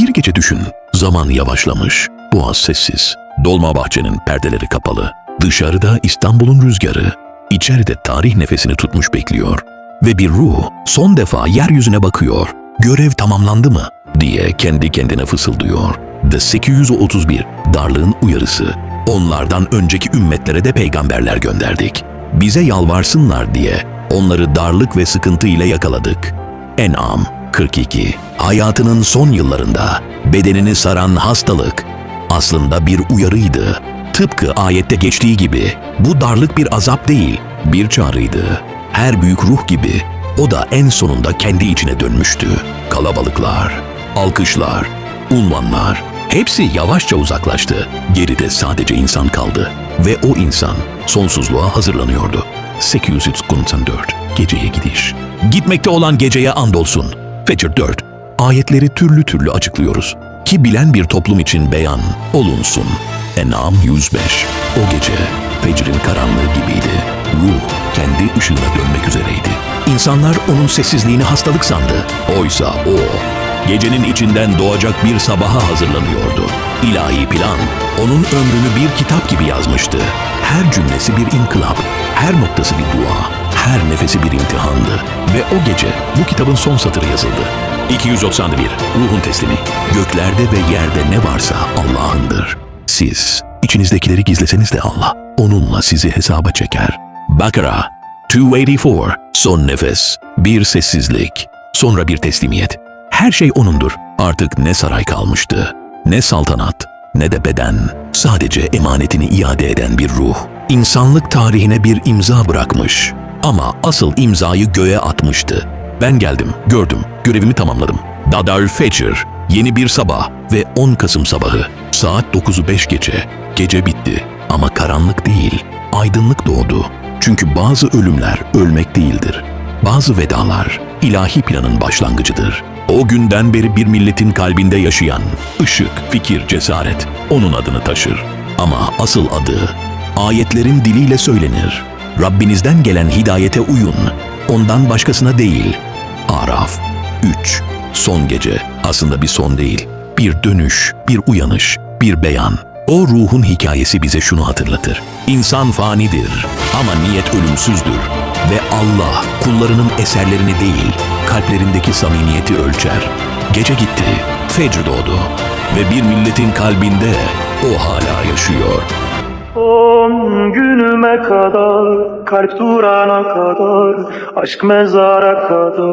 Bir gece düşün, zaman yavaşlamış, boğaz sessiz, Dolmabahçe'nin perdeleri kapalı, dışarıda İstanbul'un rüzgarı, içeride tarih nefesini tutmuş bekliyor. Ve bir ruh son defa yeryüzüne bakıyor, görev tamamlandı mı diye kendi kendine fısıldıyor. The 831 darlığın uyarısı. Onlardan önceki ümmetlere de peygamberler gönderdik. Bize yalvarsınlar diye onları darlık ve sıkıntı ile yakaladık. En'am 42 Hayatının son yıllarında bedenini saran hastalık aslında bir uyarıydı. Tıpkı ayette geçtiği gibi bu darlık bir azap değil, bir çağrıydı. Her büyük ruh gibi o da en sonunda kendi içine dönmüştü. Kalabalıklar, alkışlar, unvanlar hepsi yavaşça uzaklaştı. Geride sadece insan kaldı ve o insan sonsuzluğa hazırlanıyordu. 894 Geceye gidiş. Gitmekte olan geceye andolsun. Fecr 4. Ayetleri türlü türlü açıklıyoruz. Ki bilen bir toplum için beyan olunsun. En'am 105. O gece fecrin karanlığı gibiydi. Ruh kendi ışığına dönmek üzereydi. İnsanlar onun sessizliğini hastalık sandı. Oysa o gecenin içinden doğacak bir sabaha hazırlanıyordu. İlahi plan onun ömrünü bir kitap gibi yazmıştı. Her cümlesi bir inkılap, her noktası bir dua, her nefesi bir imtihandı. Ve o gece bu kitabın son satırı yazıldı. 291 Ruhun teslimi. Göklerde ve yerde ne varsa Allah'ındır. Siz içinizdekileri gizleseniz de Allah onunla sizi hesaba çeker. Bakara 284 Son nefes, bir sessizlik, sonra bir teslimiyet. Her şey O'nundur. Artık ne saray kalmıştı, ne saltanat, ne de beden. Sadece emanetini iade eden bir ruh. İnsanlık tarihine bir imza bırakmış. Ama asıl imzayı göğe atmıştı. Ben geldim, gördüm, görevimi tamamladım. Dadar Fecr, yeni bir sabah ve 10 Kasım sabahı. Saat 9'u 5 gece. Gece bitti ama karanlık değil, aydınlık doğdu. Çünkü bazı ölümler ölmek değildir. Bazı vedalar ilahi planın başlangıcıdır. O günden beri bir milletin kalbinde yaşayan ışık, fikir, cesaret onun adını taşır. Ama asıl adı ayetlerin diliyle söylenir. Rabbinizden gelen hidayete uyun. Ondan başkasına değil. Araf 3. Son gece aslında bir son değil. Bir dönüş, bir uyanış, bir beyan. O ruhun hikayesi bize şunu hatırlatır. İnsan fanidir ama niyet ölümsüzdür. Ve Allah kullarının eserlerini değil, kalplerindeki samimiyeti ölçer. Gece gitti, fecr doğdu ve bir milletin kalbinde o hala yaşıyor. Son günüme kadar, kalp durana kadar, aşk mezara kadar.